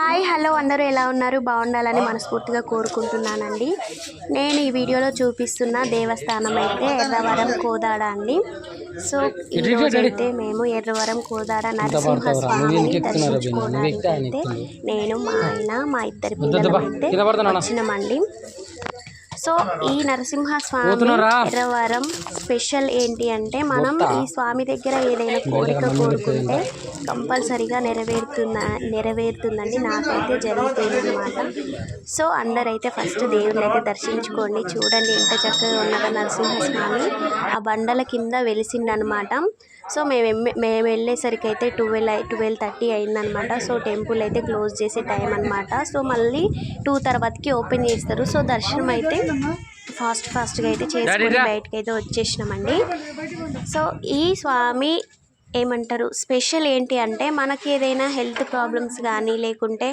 Hi hello అందరూ ఎలా ఉన్నారు? బాగుండాలని మనస్ఫూర్తిగా కోరుకుంటున్నానండి. నేను ఈ వీడియోలో చూపిస్తున్న దేవస్థానం అయితే ఎర్రవరం కోదాడ అండి. సో ఈరోజు అయితే మేము ఎర్రవరం కోదాడ నరసింహస్వామిని దర్శించుకోవడానికి అయితే నేను మా ఆయన మా ఇద్దరి పిల్లలు అయితే వచ్చినామండి. సో ఈ నరసింహస్వామి ఎర్రవరం స్పెషల్ ఏంటి అంటే మనం ఈ స్వామి దగ్గర ఏదైనా కోరిక కోరుకుంటే కంపల్సరీగా నెరవేరుతుంద నెరవేరుతుందండి. నాకైతే జరుగుతుంది అనమాట సో అందరైతే ఫస్ట్ దేవుని అయితే దర్శించుకోండి. చూడండి ఎంత చక్కగా ఉన్నదో నరసింహస్వామి. ఆ బండల కింద వెలిసిండనమాట సో మేము మేము వెళ్ళేసరికి అయితే ట్వెల్వ్ ట్వెల్వ్ థర్టీ అయిందనమాట. సో టెంపుల్ అయితే క్లోజ్ చేసే టైం అనమాట సో మళ్ళీ టూ తర్వాతకి ఓపెన్ చేస్తారు. సో దర్శనం అయితే ఫాస్ట్ ఫాస్ట్గా అయితే చేసుకొని బయటకి అయితే వచ్చేసినామండి. సో ఈ స్వామి ఏమంటారు? స్పెషల్ ఏంటి అంటే మనకి ఏదైనా హెల్త్ ప్రాబ్లమ్స్ కానీ లేకుంటే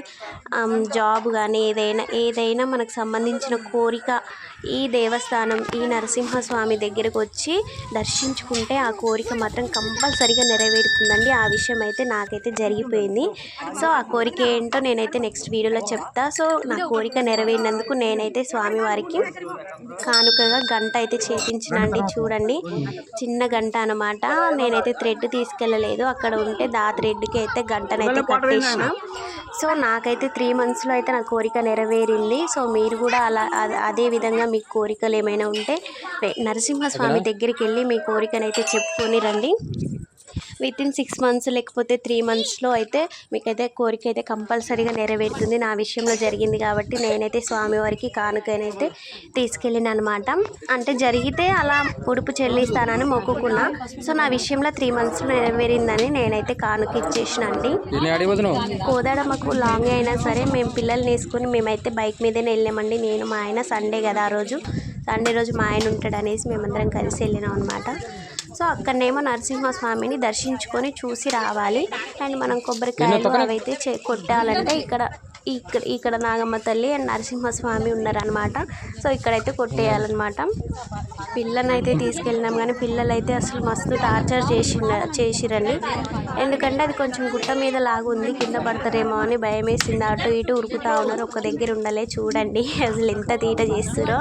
జాబ్ కానీ ఏదైనా ఏదైనా మనకు సంబంధించిన కోరిక ఈ దేవస్థానం ఈ నరసింహస్వామి దగ్గరకు వచ్చి దర్శించుకుంటే ఆ కోరిక మాత్రం కంపల్సరీగా నెరవేరుతుందండి. ఆ విషయం అయితే నాకైతే జరిగిపోయింది. సో ఆ కోరిక ఏంటో నేనైతే నెక్స్ట్ వీడియోలో చెప్తా. సో నా కోరిక నెరవేరినందుకు నేనైతే స్వామివారికి కానుకగా గంట అయితే చేపించినండి చూడండి. చిన్న గంట అనమాట నేనైతే థ్రెడ్ తీసుకెళ్ళలేదు. అక్కడ ఉంటే దా థ్రెడ్కి అయితే గంటనైతే కట్టేసిన. సో నాకైతే త్రీ మంత్స్లో అయితే నా కోరిక నెరవేరింది. సో మీరు కూడా అలా అద- అదే విధంగా మీ కోరికలు ఏమైనా ఉంటే నరసింహస్వామి దగ్గరికి వెళ్ళి మీ కోరికనైతే చెప్పుకొని రండి. విత్ ఇన్ సిక్స్ మంత్స్ లేకపోతే త్రీ మంత్స్లో అయితే మీకైతే కోరిక అయితే కంపల్సరీగా నెరవేరుతుంది. నా విషయంలో జరిగింది కాబట్టి నేనైతే స్వామివారికి కానుకనైతే తీసుకెళ్ళిన అనమాట అంటే జరిగితే అలా ఉడుపు చెల్లిస్తానని మొక్కుకున్నా. సో నా విషయంలో త్రీ మంత్స్లో నెరవేరిందని నేనైతే కానుక ఇచ్చేసిన అండి నేను అడిగిపోతున్నావు కోదాడ మాకు లాంగ్ అయినా సరే మేము పిల్లల్ని వేసుకొని మేమైతే బైక్ మీదనే వెళ్ళామండి. నేను మా ఆయన సండే కదా ఆ రోజు. సండే రోజు మా ఆయన ఉంటాడు అనేసి మేమందరం కలిసి వెళ్ళినాం అనమాట సో అక్కడనేమో నరసింహస్వామిని దర్శించుకొని చూసి రావాలి. అండ్ మనం కొబ్బరికాయలు అవైతే చే కొట్టాలంటే ఇక్కడ ఇక్కడ ఇక్కడ నాగమ్మ తల్లి అండ్ నరసింహస్వామి ఉన్నారనమాట సో ఇక్కడైతే కొట్టేయాలన్నమాట. పిల్లనైతే తీసుకెళ్ళినాం కానీ పిల్లలైతే అసలు మస్తు టార్చర్ చేసి చేసిరండి. ఎందుకంటే అది కొంచెం గుట్ట మీద లాగుంది కింద పడతారేమో అని భయం వేసింది అటు ఇటు ఉరుకుతా ఉన్నారు ఒక దగ్గర ఉండలే చూడండి అసలు ఎంత తీట చేస్తురో.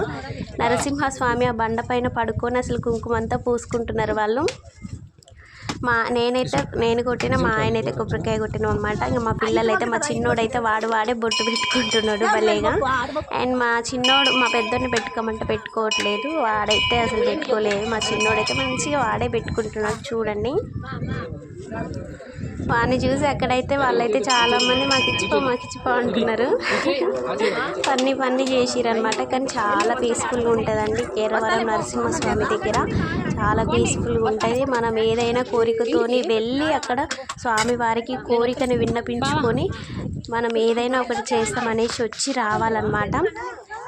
నరసింహస్వామి ఆ బండ పైన పడుకొని అసలు కుంకుమంతా పూసుకుంటున్నారు వాళ్ళు. మా నేనైతే నేను కొట్టిన మా ఆయన అయితే కొబ్బరికాయ కొట్టినాం అనమాట ఇంకా మా పిల్లలు అయితే మా చిన్నోడు అయితే వాడు వాడే బొట్టు పెట్టుకుంటున్నాడు భలేగా. అండ్ మా చిన్నోడు మా పెద్దోడిని పెట్టుకోమంటే పెట్టుకోవట్లేదు. వాడైతే అసలు పెట్టుకోలేదు. మా చిన్నోడు అయితే మంచిగా వాడే పెట్టుకుంటున్నాడు చూడండి. వాడిని చూసి అక్కడైతే వాళ్ళైతే చాలా మంది మాకు ఇచ్చిపో మాకు ఇచ్చిపో అంటున్నారు. పన్ని పన్ని చేసిరనమాట కానీ చాలా పీస్ఫుల్గా ఉంటుందండి. కేరవరం నరసింహస్వామి దగ్గర. చాలా పీస్ఫుల్గా ఉంటుంది. మనం ఏదైనా కోరికతోని వెళ్ళి అక్కడ స్వామివారికి కోరికను విన్నపించుకొని మనం ఏదైనా ఒకటి చేస్తామనేసి వచ్చి రావాలన్నమాట.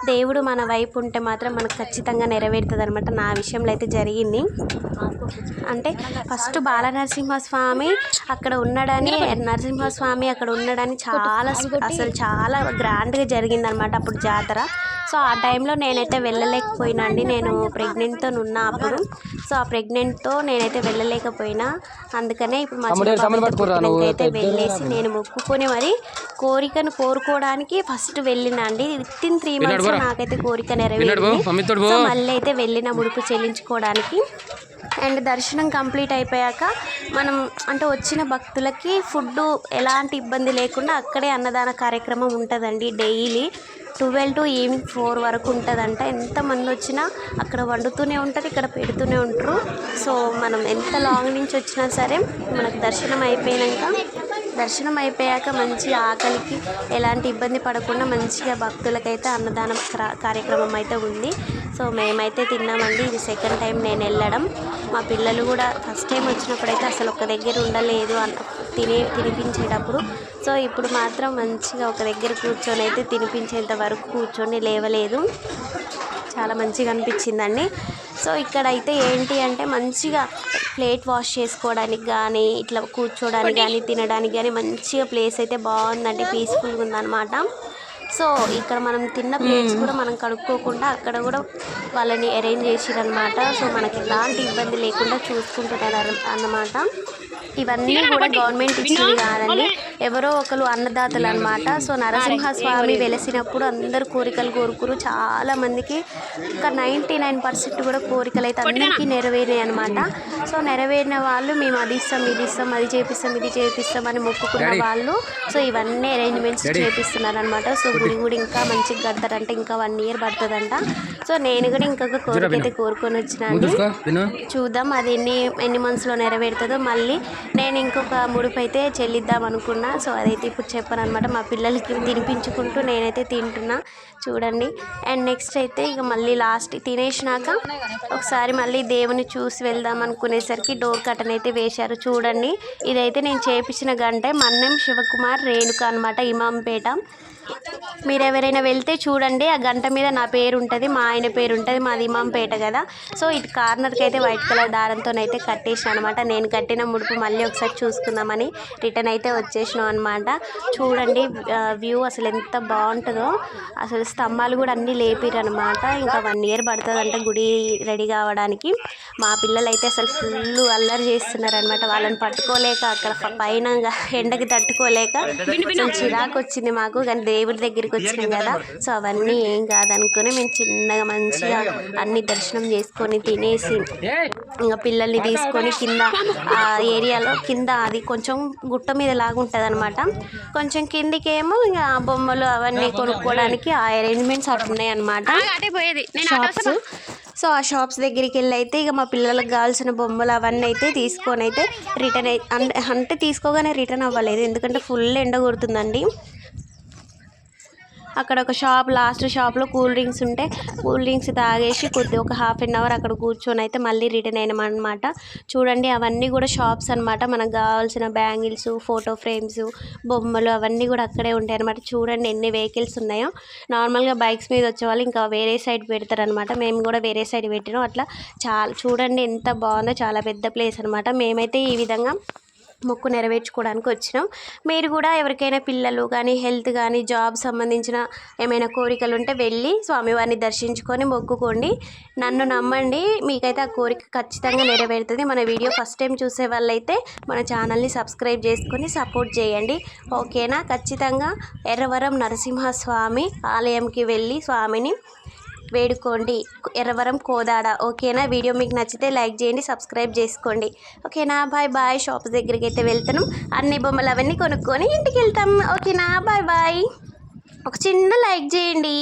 దేవుడు మన వైపు ఉంటే మాత్రం మనకు ఖచ్చితంగా నెరవేరుతుంది అనమాట నా విషయంలో అయితే జరిగింది. అంటే ఫస్ట్ బాలనరసింహస్వామి అక్కడ ఉన్నాడని నరసింహస్వామి అక్కడ ఉన్నాడని చాలా అసలు చాలా గ్రాండ్గా జరిగిందనమాట అప్పుడు జాతర. సో ఆ టైంలో నేనైతే వెళ్ళలేకపోయినా అండి. నేను ప్రెగ్నెంట్తో ఉన్నా అప్పుడు. సో ఆ ప్రెగ్నెంట్తో నేనైతే వెళ్ళలేకపోయినా. అందుకనే ఇప్పుడు మా అయితే వెళ్ళేసి నేను మొక్కుకొని మరి కోరికను కోరుకోవడానికి ఫస్ట్ వెళ్ళిన అండి. విత్ ఇన్ త్రీ మంత్స్ నాకైతే కోరిక నెరవేరింది. మమ్మీతోడు సో మళ్ళీ అయితే వెళ్ళిన ముడుపు చెల్లించుకోవడానికి. అండ్ దర్శనం కంప్లీట్ అయిపోయాక మనం అంటే వచ్చిన భక్తులకి ఫుడ్ ఎలాంటి ఇబ్బంది లేకుండా అక్కడే అన్నదాన కార్యక్రమం ఉంటుందండి daily. Twelve to evening four వరకు ఉంటుందంట. ఎంతమంది వచ్చినా అక్కడ వండుతూనే ఉంటుంది ఇక్కడ పెడుతూనే ఉంటారు. సో మనం ఎంత లాంగ్ నుంచి వచ్చినా సరే మనకు దర్శనం అయిపోయాక దర్శనం అయిపోయాక మంచి ఆకలికి ఎలాంటి ఇబ్బంది పడకుండా మంచిగా భక్తులకైతే అన్నదానం క్రా- కార్యక్రమం అయితే ఉంది. సో మేమైతే తిన్నామండి. ఇది సెకండ్ టైం నేను వెళ్ళడం. మా పిల్లలు కూడా ఫస్ట్ టైం వచ్చినప్పుడైతే అసలు ఒక దగ్గర ఉండలేదు అన్న తినే తినిపించేటప్పుడు. సో ఇప్పుడు మాత్రం మంచిగా ఒక దగ్గర కూర్చొని అయితే తినిపించేంత వరకు కూర్చొని లేవలేదు. చాలా మంచిగా అనిపించిందండి. సో ఇక్కడైతే ఏంటి అంటే మంచిగా ప్లేట్ వాష్ చేసుకోవడానికి కానీ ఇట్లా కూర్చోడానికి కానీ తినడానికి కానీ మంచిగా ప్లేస్ అయితే బాగుందండి. పీస్ఫుల్గా ఉందన్నమాట. సో ఇక్కడ మనం తిన్న ప్లేట్స్ కూడా మనం కడుక్కోకుండా అక్కడ కూడా వాళ్ళని అరేంజ్ చేసిరనమాట సో మనకి ఎలాంటి ఇబ్బంది లేకుండా చూసుకుంటున్నారు అన్నమాట. ఇవన్నీ కూడా గవర్నమెంట్ ఇచ్చింది కాదండి. ఎవరో ఒకరు అన్నదాతలు అనమాట సో నరసింహస్వామి వెలిసినప్పుడు అందరు కోరికలు కోరుకురు. చాలా మందికి ఒక నైంటీ నైన్ పర్సెంట్ కూడా కోరికలు అయితే అందరికీ నెరవేరాయి అనమాట సో నెరవేరిన వాళ్ళు మేము అది ఇస్తాం ఇది ఇస్తాం అది చేపిస్తాం ఇది చేపిస్తాం అని మొక్కుకున్న వాళ్ళు. సో ఇవన్నీ అరేంజ్మెంట్స్ చేపిస్తున్నారు అనమాట సో గుడి కూడా ఇంకా మంచిగా కడతారంట. ఇంకా వన్ ఇయర్ పడుతుందంట. సో నేను కూడా ఇంకొక కోరిక అయితే కోరుకొని వచ్చినాను. చూద్దాం అది ఎన్ని ఎన్ని మంత్స్లో నెరవేరుతుందో. మళ్ళీ నేను ఇంకొక ముడుపు అయితే చెల్లిద్దాం అనుకున్నా. సో అదైతే ఇప్పుడు చెప్పాను అనమాట మా పిల్లలకి తినిపించుకుంటూ నేనైతే తింటున్నా. చూడండి. అండ్ నెక్స్ట్ అయితే ఇక మళ్ళీ లాస్ట్ తినేసినాక ఒకసారి మళ్ళీ దేవుని చూసి వెళ్దాం అనుకునేసరికి డోర్ కట్టన్ అయితే వేశారు. చూడండి. ఇదైతే నేను చేపించిన గంటే మన్నం శివకుమార్ రేణుక అనమాట ఇమాంపేట. మీరు ఎవరైనా వెళ్తే చూడండి ఆ గంట మీద నా పేరు ఉంటుంది మా ఆయన పేరు ఉంటుంది మాది ఇమాంపేట కదా. సో ఇటు కార్నర్కి అయితే వైట్ కలర్ దారంతో అయితే కట్టేసిన అనమాట నేను కట్టిన ముడుపు మళ్ళీ ఒకసారి చూసుకుందామని రిటర్న్ అయితే వచ్చేసినాం అనమాట చూడండి వ్యూ అసలు ఎంత బాగుంటుందో. అసలు స్తంభాలు కూడా అన్నీ లేపిరు అనమాట ఇంకా వన్ ఇయర్ పడుతుందంట గుడి రెడీ కావడానికి. మా పిల్లలు అయితే అసలు ఫుల్ అల్లరి చేస్తున్నారు అనమాట వాళ్ళని పట్టుకోలేక అక్కడ పైన ఎండకి తట్టుకోలేక చిరాకు వచ్చింది మాకు. కానీ దేవుడి దగ్గరికి వచ్చినాం కదా. సో అవన్నీ ఏం కాదనుకుని మేము చిన్నగా మంచిగా అన్ని దర్శనం చేసుకొని తినేసి ఇంకా పిల్లల్ని తీసుకొని కింద ఆ ఏరియాలో కింద అది కొంచెం గుట్ట మీద లాగా ఉంటుంది అనమాట కొంచెం కిందికేమో ఇంకా బొమ్మలు అవన్నీ కొనుక్కోవడానికి ఆ అరేంజ్మెంట్స్ అటు ఉన్నాయి అనమాట షాప్స్ సో ఆ షాప్స్ దగ్గరికి వెళ్ళి అయితే ఇక మా పిల్లలకు కావాల్సిన బొమ్మలు అవన్నీ అయితే తీసుకొని అయితే రిటర్న్ అంటే తీసుకోగానే రిటర్న్ అవ్వలేదు. ఎందుకంటే ఫుల్ ఎండ కొడుతుందండి. అక్కడ ఒక షాప్ లాస్ట్ షాప్లో కూల్ డ్రింక్స్ ఉంటే కూల్ డ్రింక్స్ తాగేసి కొద్ది ఒక హాఫ్ అన్ అవర్ అక్కడ కూర్చొని అయితే మళ్ళీ రిటర్న్ అయినామన్నమాట చూడండి అవన్నీ కూడా షాప్స్ అనమాట మనకు కావాల్సిన బ్యాంగిల్స్ ఫోటో ఫ్రేమ్స్ బొమ్మలు అవన్నీ కూడా అక్కడే ఉంటాయి అనమాట చూడండి ఎన్ని వెహికల్స్ ఉన్నాయో. నార్మల్గా బైక్స్ మీద వచ్చేవాళ్ళు ఇంకా వేరే సైడ్ పెడతారనమాట మేము కూడా వేరే సైడ్ పెట్టినాం. అట్లా చాలా చూడండి ఎంత బాగుందో చాలా పెద్ద ప్లేస్ అనమాట మేమైతే ఈ విధంగా మొక్కు నెరవేర్చుకోవడానికి వచ్చినాం. మీరు కూడా ఎవరికైనా పిల్లలు కానీ హెల్త్ కానీ జాబ్ సంబంధించిన ఏమైనా కోరికలు ఉంటే వెళ్ళి స్వామివారిని దర్శించుకొని మొక్కుకోండి. నన్ను నమ్మండి. మీకైతే ఆ కోరిక ఖచ్చితంగా నెరవేరుతుంది. మన వీడియో ఫస్ట్ టైం చూసే వాళ్ళైతే మన ఛానల్ని సబ్స్క్రైబ్ చేసుకొని సపోర్ట్ చేయండి. ఓకేనా? ఖచ్చితంగా ఎర్రవరం నరసింహస్వామి ఆలయంకి వెళ్ళి స్వామిని వేడుకోండి. ఎర్రవరం కోదాడ. ఓకేనా? వీడియో మీకు నచ్చితే లైక్ చేయండి సబ్స్క్రైబ్ చేసుకోండి. ఓకేనా? Bye bye. షాప్స్ దగ్గరికి అయితే వెళ్తాను అన్ని బొమ్మలు అవన్నీ కొనుక్కొని ఇంటికి వెళ్తాం. ఓకేనా? Bye bye. ఒక చిన్న లైక్ చేయండి.